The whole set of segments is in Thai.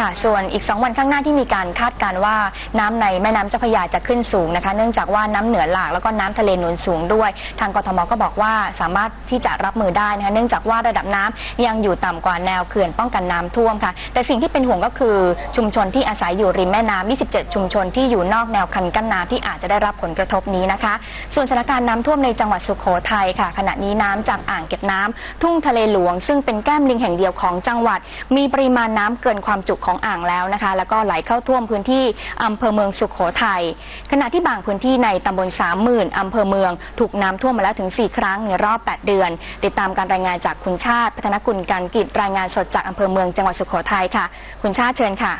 ค่ะ ส่วนอีก 2 วันข้างหน้าที่มีการคาดการณ์ว่าน้ำในแม่น้ำเจ้าพระยาจะขึ้นสูงนะคะ เนื่องจากว่าน้ำเหนือหลากแล้วก็น้ำทะเลหนุนสูงด้วย ทางกทมก็บอกว่าสามารถที่จะรับมือได้นะคะ เนื่องจากว่าระดับน้ำยังอยู่ต่ำกว่าแนวเขื่อนป้องกันน้ำท่วมค่ะ แต่สิ่งที่เป็นห่วงก็คือชุมชนที่อาศัยอยู่ริมแม่น้ำ27 ชุมชนที่อยู่นอกแนวคันกั้นน้ำที่อาจจะได้รับผลกระทบนี้นะคะ ส่วนสถานการณ์น้ำท่วมในจังหวัดสุโขทัยค่ะ ขณะนี้น้ำจากอ่างเก็บน้ำทุ่งทะเลหลวง ซึ่งเป็นแก้มลิงแห่งเดียวของจังหวัด มีปริมาณน้ำเกินความจุของอ่างแล้วนะคะ แล้วก็ไหลเข้าท่วมพื้นที่อำเภอเมืองสุขโขทัยขณะที่บางพื้นที่ในตำบลสามหมื่นอำเภอเมือง ถูกน้ำท่วมมาแล้วถึง 4 ครั้งในรอบ 8 เดือน ติดตามการรายงานจากคุณชาติ พัฒนกุลการกิจรายงานสดจากอำเภอเมืองจังหวัดสุโขทัยค่ะ คุณชาติเชิญค่ะ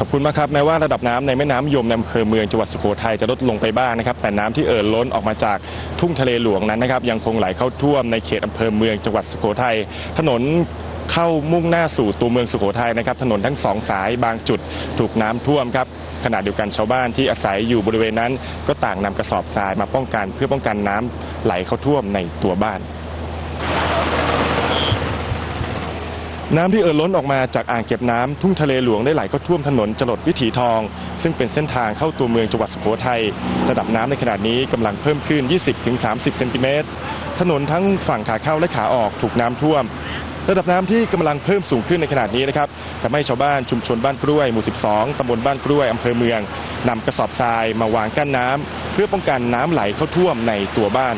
ขอบคุณมากครับแม้ว่าระดับน้ำในแม่น้ำยมในอำเภอเมืองจังหวัดสุโขทัยจะลดลงไปบ้างนะครับแต่น้ำที่เอ่อล้นออกมาจากทุ่งทะเลหลวงนั้นนะครับยังคงไหลเข้าท่วมในเขตอำเภอเมืองจังหวัดสุโขทัยถนน เข้ามุ่งหน้าสู่ตัวเมืองสุโขทัยนะครับถนนทั้งสองสายบางจุดถูกน้ำท่วมครับขณะเดียวกันชาวบ้านที่อาศัยอยู่บริเวณนั้น ก็ต่างนำกระสอบทรายมาป้องกันเพื่อป้องกันน้ำไหลเข้าท่วมในตัวบ้านน้ำที่เอ่อล้นออกมาจากอ่างเก็บน้ำทุ่งทะเลหลวงได้ไหลเข้าท่วมถนนจรดวิถีทอง ซึ่งเป็นเส้นทางเข้าตัวเมืองจังหวัดสุโขทัยระดับน้ำในขณะนี้กำลังเพิ่มขึ้น 20-30 เซนติเมตรถนนทั้งฝั่งขาเข้าและขาออกถูกน้ำท่วม ระดับน้ำที่กำลังเพิ่มสูงขึ้นในขณะนี้นะครับทำให้ชาวบ้านชุมชนบ้านกล้วยหมู่ 12ตำบลบ้านกล้วยอำเภอเมืองนำกระสอบทรายมาวางกั้นน้ำเพื่อป้องกันน้ำไหลเข้าท่วมในตัวบ้าน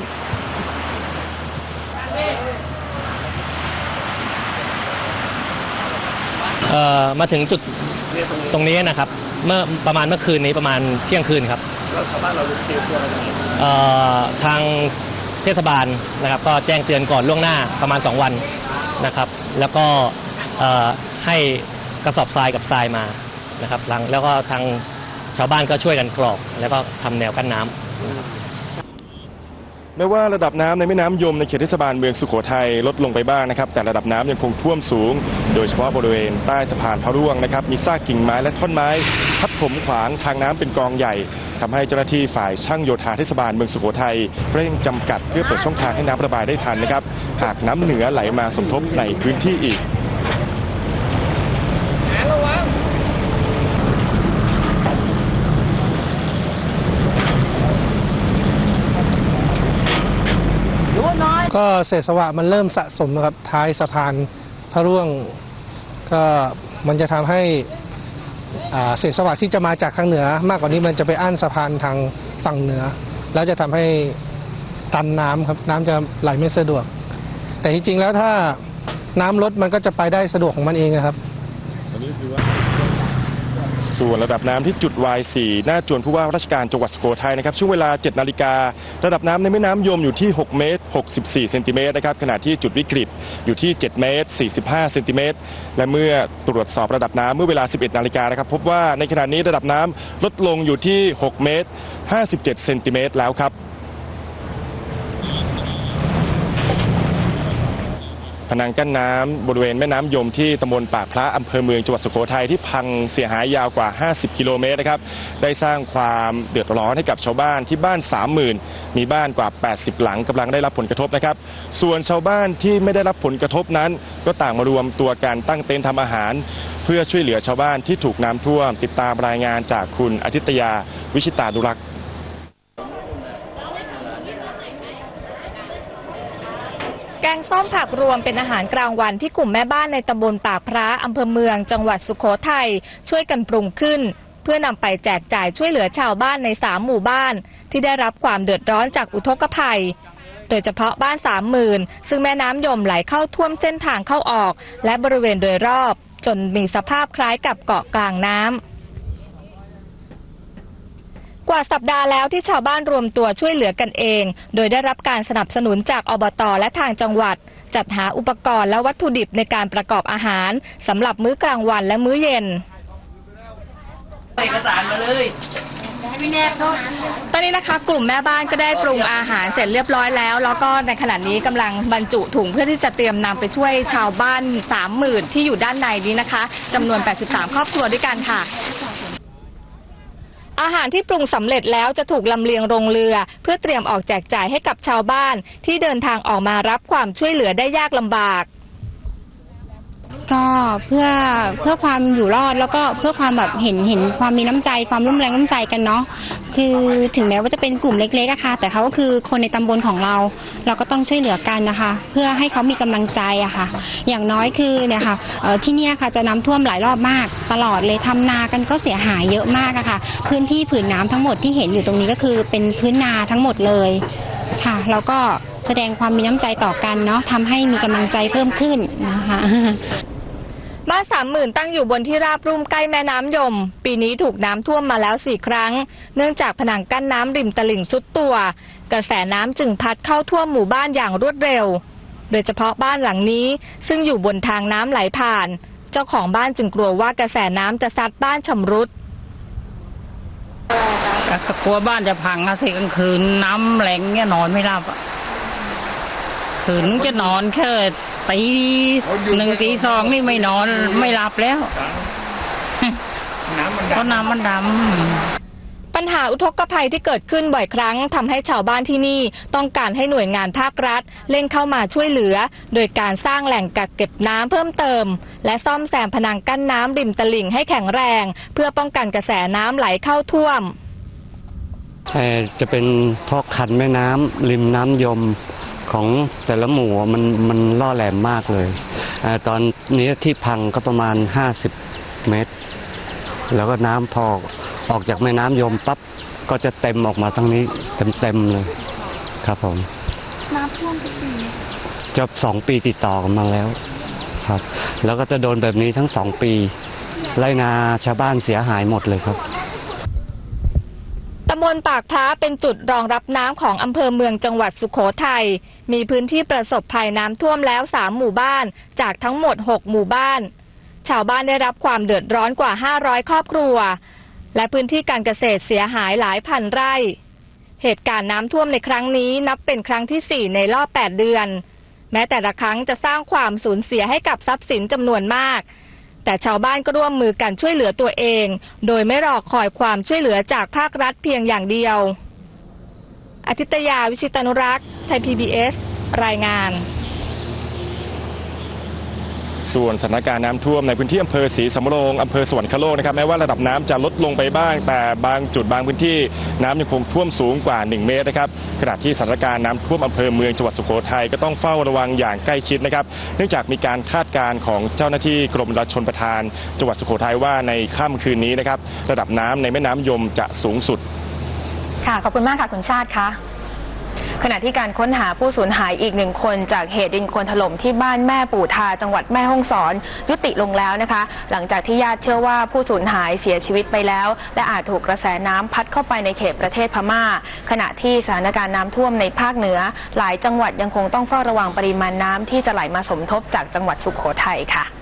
เอ่อมาถึงจุดตรงนี้นะครับ เมื่อประมาณเมื่อคืนนี้ประมาณเที่ยงคืนครับแล้วชาวบ้านเราเตรียมตัวอะไรทางเทศบาลนะครับ ก็แจ้งเตือนก่อนล่วงหน้าประมาณ 2 วัน นะครับ แล้วก็ให้กระสอบทรายกับทรายมานะครับหลังแล้วก็ทางชาวบ้านก็ช่วยกันกรอก แล้วก็ทำแนวกั้นน้ำแม้ว่าระดับน้ำในแม่น้ำยมในเขตเทศบาลเมืองสุโขทัยลดลงไปบ้างนะครับแต่ระดับน้ำยังคงท่วมสูง โดยเฉพาะบริเวณใต้สะพานพระร่วงนะครับมีซากกิ่งไม้และท่อนไม้ ถมขวางทางน้ำเป็นกองใหญ่ทำให้เจ้าหน้าที่ฝ่ายช่างโยธาเทศบาลเมืองสุโขทัยเร่งจำกัดเพื่อเปิดช่องทางให้น้ำระบายได้ทันนะครับ หากน้ำเหนือไหลมาสมทบในพื้นที่อีกก็เศษสวะมันเริ่มสะสมนะครับท้ายสะพานพระร่วง ก็มันจะทำให้ เศษสวะที่จะมาจากทางเหนือ มากกว่านี้มันจะไปอั้นสะพานทางฝั่งเหนือ แล้วจะทำให้ตันน้ำครับน้ำจะไหลไม่สะดวก แต่ที่จริงแล้วถ้าน้ำลดมันก็จะไปได้สะดวกของมันเองนะครับ ส่วนระดับน้ำที่จุดวาย4หน้าจวนผู้ว่าราชการจังหวัดสุโขทัยนะครับช่วงเวลา 7 นาฬิการะดับน้ำในแม่น้ำยมอยู่ที่ 6 เมตร 64 เซนติเมตรนะครับขณะที่จุดวิกฤตอยู่ที่ 7 เมตร 45 เซนติเมตรและเมื่อตรวจสอบระดับน้ำเมื่อเวลา 11 นาฬิกานะครับพบว่าในขณะนี้ระดับน้ำลดลงอยู่ที่ 6 เมตร 57 เซนติเมตรแล้วครับ พนังกั้นน้ำบริเวณแม่น้ำยมที่ตำบลปากพระอำเภอเมืองจังหวัดสุโขทัยที่พังเสียหายยาวกว่า 50 กิโลเมตรนะครับได้สร้างความเดือดร้อนให้กับชาวบ้านที่บ้าน 30,000 มีบ้านกว่า 80 หลังกำลังได้รับผลกระทบนะครับ ส่วนชาวบ้านที่ไม่ได้รับผลกระทบนั้น ก็ต่างมารวมตัวกันตั้งเต็นท์ทำอาหาร เพื่อช่วยเหลือชาวบ้านที่ถูกน้ำท่วม ติดตามรายงานจากคุณอาทิตยาวิชิตาดุรักษ์ กงส้มผักรวมเป็นอาหารกลางวันที่กลุ่มแม่บ้านในตำบลปากพระอำเภอเมือง จังหวัดสุโขทัยช่วยกันปรุงขึ้น เพื่อนำไปแจกจ่ายช่วยเหลือชาวบ้านในสามหมู่บ้าน ที่ได้รับความเดือดร้อนจากอุทกภัย โดยเฉพาะบ้านสามหมื่นซึ่งแม่น้ำยมไหลเข้าท่วมเส้นทางเข้าออก และบริเวณโดยรอบ จนมีสภาพคล้ายกับเกาะกลางน้ำ กว่าสัปดาห์แล้วที่ชาวบ้านรวมตัวช่วยเหลือกันเอง โดยได้รับการสนับสนุนจากอบตและทางจังหวัด จัดหาอุปกรณ์และวัตถุดิบในการประกอบอาหารสำหรับมื้อกลางวันและมื้อเย็น เอกสารมาเลยตอนนี้นะคะ กลุ่มแม่บ้านก็ได้ปรุงอาหารเสร็จเรียบร้อยแล้ว แล้วก็ในขณะนี้กำลังบรรจุถุงเพื่อที่จะเตรียมนำไปช่วยชาวบ้าน 30,000 ที่อยู่ด้านในนี้นะคะจำนวน 83 ครอบครัวด้วยกันค่ะ อาหารที่ปรุงสำเร็จแล้วจะถูกลำเลียงลงเรือ เพื่อเตรียมออกแจกจ่ายให้กับชาวบ้าน ที่เดินทางออกมารับความช่วยเหลือได้ยากลำบาก ก็เพื่อเพื่อความอยู่รอดแล้วก็เพื่อความแบบเห็นเห็นความมีน้ำใจความร่วมแรงร่วมใจกันเนาะคือถึงแม้ว่าจะเป็นกลุ่มเล็กๆอะค่ะ แต่เขาก็คือคนในตำบลของเรา เราก็ต้องช่วยเหลือกันนะคะ เพื่อให้เขามีกำลังใจอะค่ะ อย่างน้อยคือเนี่ยค่ะเอ่อที่เนี่ยค่ะจะน้ำท่วมหลายรอบมาก ตลอดเลยทำนากันก็เสียหายเยอะมากอะค่ะ พื้นที่ผืนน้ำทั้งหมดที่เห็นอยู่ตรงนี้ก็คือเป็นพื้นนาทั้งหมดเลยค่ะ แล้วก็ แสดงความมีน้ำใจต่อกันเนาะทำให้มีกำลังใจเพิ่มขึ้นนะคะบ้านสามหมื่นตั้งอยู่บนที่ราบรุ่มใกล้แม่น้ำยม ปีนี้ถูกน้ำท่วมมาแล้วสี่ครั้ง เนื่องจากผนังกั้นน้ำริมตลิ่งสุดตัว กระแสน้ำจึงพัดเข้าท่วมหมู่บ้านอย่างรวดเร็ว โดยเฉพาะบ้านหลังนี้ซึ่งอยู่บนทางน้ำไหลผ่าน เจ้าของบ้านจึงกลัวว่ากระแสน้ำจะซัดบ้านชำรุดก็กลัวบ้านจะพังนะทีกลางคืนน้ำแรงเนี่ยนอนไม่หลับอะ คืนจะนอนแค่ตีหนึ่งตีสองนี่ไม่นอนไม่หลับแล้วเพราะน้ำมันดำปัญหาอุทกภัยที่เกิดขึ้นบ่อยครั้งทำให้ชาวบ้านที่นี่ต้องการให้หน่วยงานภาครัฐเร่งเข้ามาช่วยเหลือ โดยการสร้างแหล่งกักเก็บน้ำเพิ่มเติม และซ่อมแซมผนังกั้นน้ำริมตลิ่งให้แข็งแรง เพื่อป้องกันกระแสน้ำไหลเข้าท่วมเอ่อจะเป็นเพราะคันแม่น้ำริมน้ำยม ของแต่ละหมู่อะมันมันล่อแหลมมากเลยเอ่อตอนนี้ที่พังก็ประมาณ 50 เมตร แล้วก็น้ำพอออกจากแม่น้ำยมปั๊บก็จะเต็มออกมาทั้งนี้เต็มๆเลยครับผมน้ำท่วมทุกปีจะสองปีติดต่อกันมาแล้วครับ แล้วก็จะโดนแบบนี้ทั้งสองปีไรนาชาวบ้านเสียหายหมดเลยครับตำบลปากพระเป็นจุดรองรับน้ำของอำเภอเมืองจังหวัดสุโขทัย มีพื้นที่ประสบภัยน้ำท่วมแล้ว 3 หมู่บ้าน จากทั้งหมด 6 หมู่บ้าน ชาวบ้านได้รับความเดือดร้อนกว่า 500 ครอบครัว และพื้นที่การเกษตรเสียหายหลายพันไร่ เหตุการณ์น้ำท่วมในครั้งนี้นับเป็นครั้งที่ 4 ในรอบ 8 เดือน แม้แต่ละครั้งจะสร้างความสูญเสียให้กับทรัพย์สินจำนวนมาก แต่ชาวบ้านก็ร่วมมือกันช่วยเหลือตัวเอง โดยไม่รอคอยความช่วยเหลือจากภาครัฐเพียงอย่างเดียวอาทิตยาวิชิตานุรักษ์ ไทย PBS รายงาน ส่วนสถานการณ์น้ำท่วมในพื้นที่อำเภอศรีสำโรงอำเภอสวรรคโลกนะครับแม้ว่าระดับน้ำจะลดลงไปบ้าง แต่บางจุดบางพื้นที่น้ำยังคงท่วมสูงกว่า 1 เมตรนะครับขณะที่สถานการณ์น้ำท่วมอำเภอเมืองจังหวัดสุโขทัยก็ต้องเฝ้าระวังอย่างใกล้ชิดนะครับเนื่องจากมีการคาดการณ์ของเจ้าหน้าที่กรมราชชนประทาน จังหวัดสุโขทัยว่าในค่ำคืนนี้นะครับระดับน้ำในแม่น้ำยมจะสูงสุดค่ะขอบคุณมากค่ะคุณชาติคะ ขณะที่การค้นหาผู้สูญหายอีกหนึ่งคนจากเหตุดินโคลนถล่มที่บ้านแม่ปู่ทา จังหวัดแม่ฮ่องสอน ยุติลงแล้วนะคะ หลังจากที่ญาติเชื่อว่าผู้สูญหายเสียชีวิตไปแล้ว และอาจถูกกระแสน้ำพัดเข้าไปในเขตประเทศพม่า ขณะที่สถานการณ์น้ำท่วมในภาคเหนือ หลายจังหวัดยังคงต้องเฝ้าระวังปริมาณน้ำที่จะไหลมาสมทบจากจังหวัดสุขโขทัยค่ะ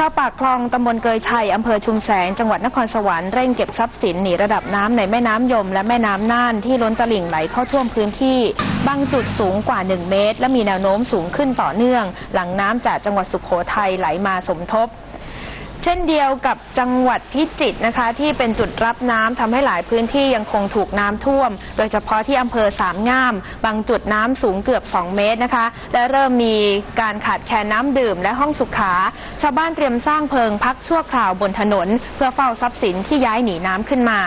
ชาวปากคลองตำบลเกยชัยอำเภอชุมแสง จังหวัดนครสวรรค์เร่งเก็บทรัพย์สินหนีระดับน้ำในแม่น้ำยม และแม่น้ำน่านที่ล้นตลิ่งไหลเข้าท่วมพื้นที่ บางจุดสูงกว่า 1 เมตร และมีแนวโน้มสูงขึ้นต่อเนื่อง หลังน้ำจากจังหวัดสุขโขทัยไหลมาสมทบ ช่นเดียวกับจังหวัดพิจิตรนะคะ ที่เป็นจุดรับน้ำทำให้หลายพื้นที่ยังคงถูกน้ำท่วม โดยเฉพาะที่อำเภอสามงาม บางจุดน้ำสูงเกือบ 2 เมตรนะคะ และเริ่มมีการขาดแคลนน้ำดื่มและห้องสุขา ชาวบ้านเตรียมสร้างเพิงพักชั่วคราวบนถนน เพื่อเฝ้าทรัพย์สินที่ย้ายหนีน้ำขึ้นมา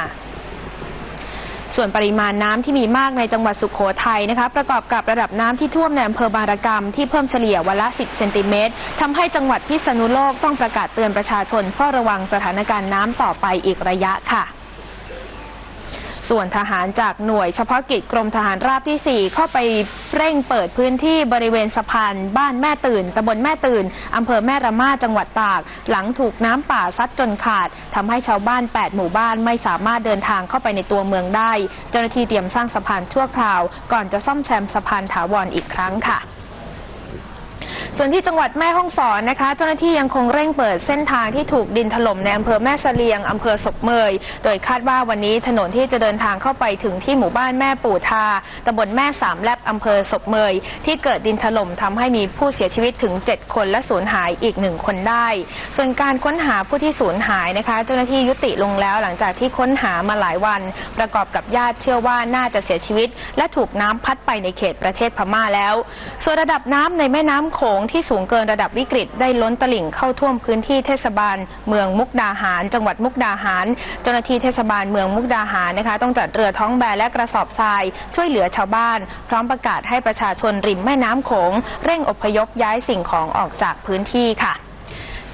ส่วนปริมาณน้ำที่มีมากในจังหวัดสุขโขทัยนะคะ ประกอบกับระดับน้ำที่ท่วมในอำเภอบางระกรรมที่เพิ่มเฉลี่ยวันละ 10 เซนติเมตรทำให้จังหวัดพิษณุโลกต้องประกาศเตือนประชาชนเฝ้าระวังสถานการณ์น้ำต่อไปอีกระยะค่ะ ส่วนทหารจากหน่วยเฉพาะกิจกรมทหารราบที่ 4 เข้าไปเร่งเปิดพื้นที่บริเวณสะพานบ้านแม่ตื่นตำบลแม่ตื่นอำเภอแม่ระมาจังหวัดตาก หลังถูกน้ำป่าซัดจนขาดทำให้ชาวบ้าน 8 หมู่บ้านไม่สามารถเดินทางเข้าไปในตัวเมืองได้ เจ้าหน้าที่เตรียมสร้างสะพานชั่วคราว ก่อนจะซ่อมแซมสะพานถาวรอีกครั้งค่ะ ส่วนที่จังหวัดแม่ฮ่องสอนนะคะ เจ้าหน้าที่ยังคงเร่งเปิดเส้นทางที่ถูกดินถล่มในอำเภอแม่เสลียงอำเภอศพเมย โดยคาดว่าวันนี้ถนนที่จะเดินทางเข้าไปถึงที่หมู่บ้านแม่ปู่ทาตำบลแม่สามแลบอำเภอศพเมย ที่เกิดดินถล่มทำให้มีผู้เสียชีวิตถึง 7 คนและสูญหายอีกหนึ่งคนได้ ส่วนการค้นหาผู้ที่สูญหายนะคะ เจ้าหน้าที่ยุติลงแล้วหลังจากที่ค้นหามาหลายวัน ประกอบกับญาติเชื่อว่าน่าจะเสียชีวิต และถูกน้ำพัดไปในเขตประเทศพม่าแล้ว ส่วนระดับน้ำในแม่น้ำโขงที่สูงเกินระดับวิกฤตได้ล้นตลิ่งเข้าท่วมพื้นที่เทศบาล เมืองมุกดาหาร จังหวัดมุกดาหาร เจ้าหน้าที่เทศบาลเมืองมุกดาหารนะคะต้องจัดเรือท้องแบนและกระสอบทราย ช่วยเหลือชาวบ้าน พร้อมประกาศให้ประชาชนริมแม่น้ำโขงเร่งอพยพย้ายสิ่งของออกจากพื้นที่ค่ะ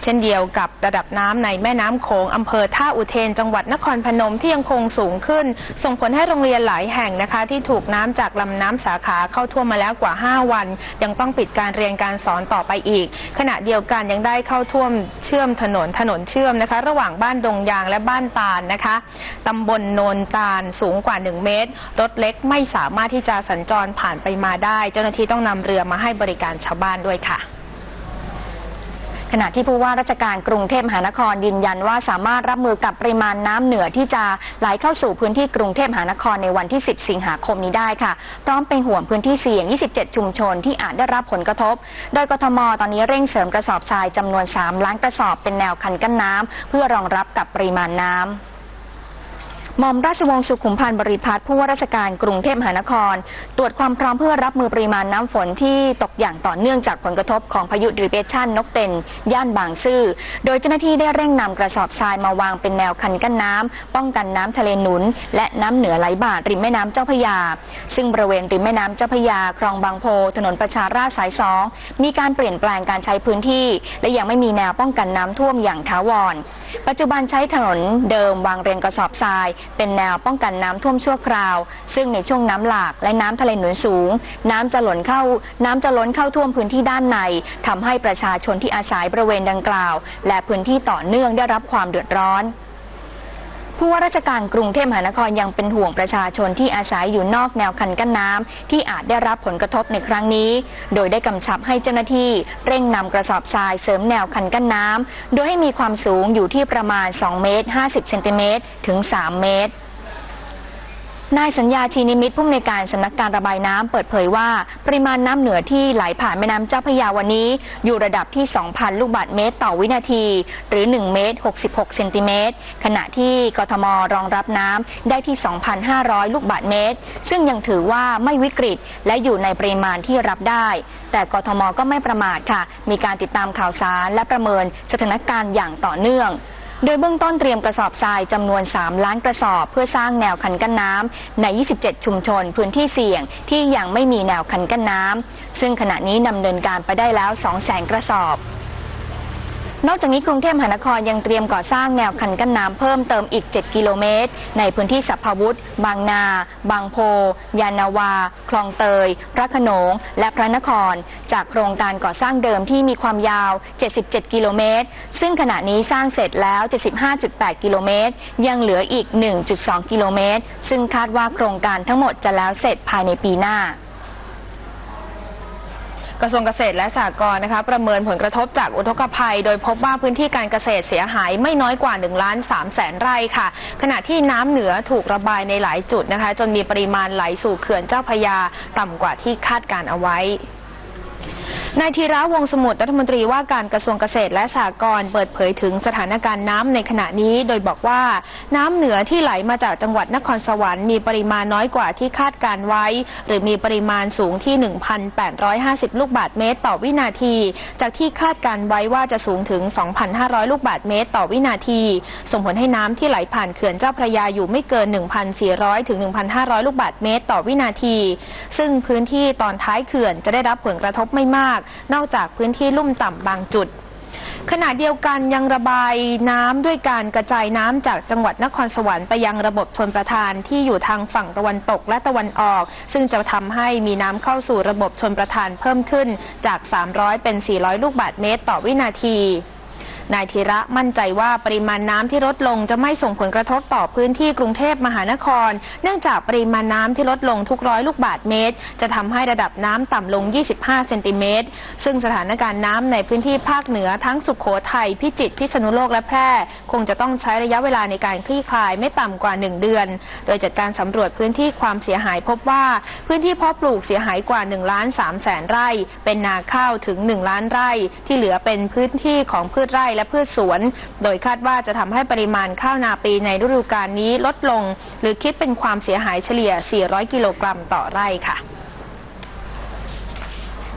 ช่นเดียวกับระดับน้ำในแม่น้ำโขงอำเภอท่าอุเทนจังหวัดนครพนมที่ยังคงสูงขึ้น ส่งผลให้โรงเรียนหลายแห่งนะคะ ที่ถูกน้ำจากลำน้ำสาขาเข้าท่วมมาแล้วกว่า 5 วัน ยังต้องปิดการเรียนการสอนต่อไปอีก ขณะเดียวกันยังได้เข้าท่วมเชื่อมถนนถนนเชื่อมนะคะ ระหว่างบ้านดงยางและบ้านตาลนะคะตำบลโนนตาลสูงกว่า 1 เมตร รถเล็กไม่สามารถที่จะสัญจรผ่านไปมาได้ เจ้าหน้าที่ต้องนำเรือมาให้บริการชาวบ้านด้วยค่ะ ขณะที่ผู้ว่าราชการกรุงเทพมหานครยืนยันว่าสามารถรับมือกับปริมาณน้ำเหนือที่จะไหลเข้าสู่พื้นที่กรุงเทพมหานครในวันที่ 10 สิงหาคมนี้ได้ค่ะ พร้อมเป็นห่วงพื้นที่เสี่ยง 27 ชุมชนที่อาจได้รับผลกระทบ โดยกทม ตอนนี้เร่งเสริมกระสอบทรายจำนวน 3 ล้านกระสอบเป็นแนวคันกั้นน้ำเพื่อรองรับกับปริมาณน้ำ หม่อมราชวงศ์สุขุมพันธ์บริพัตรผู้ว่าราชการกรุงเทพมหานคร ตรวจความพร้อมเพื่อรับมือปริมาณน้ำฝนที่ตกอย่างต่อเนื่องจากผลกระทบของพายุดิเปชันนกเต็น ย่านบางซื่อ โดยเจ้าหน้าที่ได้เร่งนำกระสอบทรายมาวางเป็นแนวคันกั้นน้ำป้องกันน้ำทะเลหนุน และน้ำเหนือไหลบ่าริมแม่น้ำเจ้าพยา ซึ่งบริเวณริมแม่น้ำเจ้าพยาคลองบางโพ ถนนประชาราษฎร์สายสองมีการเปลี่ยนแปลงการใช้พื้นที่ และยังไม่มีแนวป้องกันน้ำท่วมอย่างถาวรปัจจุบันใช้ถนนเดิมวางเรียงกระสอบทราย เป็นแนวป้องกันน้ำท่วมชั่วคราว ซึ่งในช่วงน้ำหลากและน้ำทะเลหนุนสูง น้ำจะหล่นเข้า น้ำจะล้นเข้าท่วมพื้นที่ด้านในทำให้ประชาชนที่อาศัยบริเวณดังกล่าว และพื้นที่ต่อเนื่องได้รับความเดือดร้อน ผู้ว่าราชการกรุงเทพมหานครยังเป็นห่วงประชาชนที่อาศัยอยู่นอกแนวคันกั้นน้ำที่อาจได้รับผลกระทบในครั้งนี้ โดยได้กำชับให้เจ้าหน้าที่เร่งนำกระสอบทรายเสริมแนวคันกั้นน้ำโดยให้มีความสูงอยู่ที่ประมาณ 2 เมตร 50 เซนติเมตรถึง 3 เมตร นายสัญญาชีนิมิตผู้อำนวยการสำนักการระบายน้ำเปิดเผยว่า ปริมาณน้ำเหนือที่ไหลผ่านแม่น้ำเจ้าพระยาวันนี้ อยู่ระดับที่ 2,000 ลูกบาศก์เมตรต่อวินาที หรือ 1 เมตร 66 เซนติเมตร ขณะที่กทมรองรับน้ำได้ที่ 2,500 ลูกบาศก์เมตร ซึ่งยังถือว่าไม่วิกฤต และอยู่ในปริมาณที่รับได้ แต่กทมก็ไม่ประมาทค่ะ มีการติดตามข่าวสารและประเมินสถานการณ์อย่างต่อเนื่อง โดยเบื้องต้นเตรียมกระสอบทรายจำนวน 3 ล้านกระสอบ เพื่อสร้างแนวคันกั้นน้ำใน 27 ชุมชน พื้นที่เสี่ยงที่ยังไม่มีแนวคันกั้นน้ำซึ่งขณะนี้ดำเนินการไปได้แล้ว 200,000 กระสอบ นอกจากนี้กรุงเทพมหานครยังเตรียมก่อสร้างแนวคันกั้นน้ำเพิ่มเติมอีก 7 กิโลเมตร ในพื้นที่สัพพวุธบางนา บางโพ ยานาวา คลองเตย พระขนง และพระนคร จากโครงการก่อสร้างเดิมที่มีความยาว 77 กิโลเมตร ซึ่งขณะนี้สร้างเสร็จแล้ว 75.8 กิโลเมตร ยังเหลืออีก 1.2 กิโลเมตร ซึ่งคาดว่าโครงการทั้งหมดจะแล้วเสร็จภายในปีหน้า กระทรวงเกษตรและสหกรณ์นะคะประเมินผลกระทบจากอุทกภัย โดยพบว่าพื้นที่การเกษตรเสียหายไม่น้อยกว่า1ล้าน3แสนไร่ค่ะ ขณะที่น้ำเหนือถูกระบายในหลายจุดนะคะ จนมีปริมาณไหลสู่เขื่อนเจ้าพยา ต่ำกว่าที่คาดการเอาไว้ นายธีระวงสมุทรรัฐมนตรีว่าการกระทรวงเกษตรและสหกรณ์เปิดเผยถึงสถานการณ์น้ำในขณะนี้ โดยบอกว่าน้ำเหนือที่ไหลมาจากจังหวัดนครสวรรค์มีปริมาณน้อยกว่าที่คาดการไว้ หรือมีปริมาณสูงที่ 1,850 ลูกบาศก์เมตร ต่อวินาที จากที่คาดการไว้ว่าจะสูงถึง 2,500 ลูกบาศก์เมตร ต่อวินาที ส่งผลให้น้ำที่ไหลผ่านเขื่อนเจ้าพระยาอยู่ไม่เกิน 1,400 ถึง 1,500 ลูกบาศก์เมตร ต่อวินาที ซึ่งพื้นที่ตอนท้ายเขื่อนจะได้รับผลกระทบไม่มากนอกจากพื้นที่ลุ่มต่ำบางจุด ขณะเดียวกันยังระบายน้ำด้วยการกระจายน้ำจากจังหวัดนครสวรรค์ไปยังระบบชนประทานที่อยู่ทางฝั่งตะวันตกและตะวันออก ซึ่งจะทำให้มีน้ำเข้าสู่ระบบชนประทานเพิ่มขึ้นจาก 300 เป็น 400 ลูกบาทเมตรต่อวินาที นายธีระมั่นใจว่าปริมาณน้ำที่ลดลงจะไม่ส่งผลกระทบต่อพื้นที่กรุงเทพมหานคร เนื่องจากปริมาณน้ำที่ลดลงทุกร้อยลูกบาศก์เมตร จะทำให้ระดับน้ำต่ำลง 25 เซนติเมตร ซึ่งสถานการณ์น้ำในพื้นที่ภาคเหนือทั้งสุขโขทัย พิจิตร พิษณุโลกและแพร่ คงจะต้องใช้ระยะเวลาในการคลี่คลายไม่ต่ำกว่า 1 เดือน โดยจากการสำรวจพื้นที่ความเสียหายพบว่า พื้นที่เพาะปลูกเสียหายกว่า1ล้าน3แสนไร่ เป็นนาข้าวถึง 1 ล้านไร่ ที่เหลือเป็นพื้นที่ของพืชไร่และพืชสวน โดยคาดว่าจะทำให้ปริมาณข้าวนาปีในฤดูกาลนี้ลดลง หรือคิดเป็นความเสียหายเฉลี่ย 400 กิโลกรัมต่อไร่ค่ะ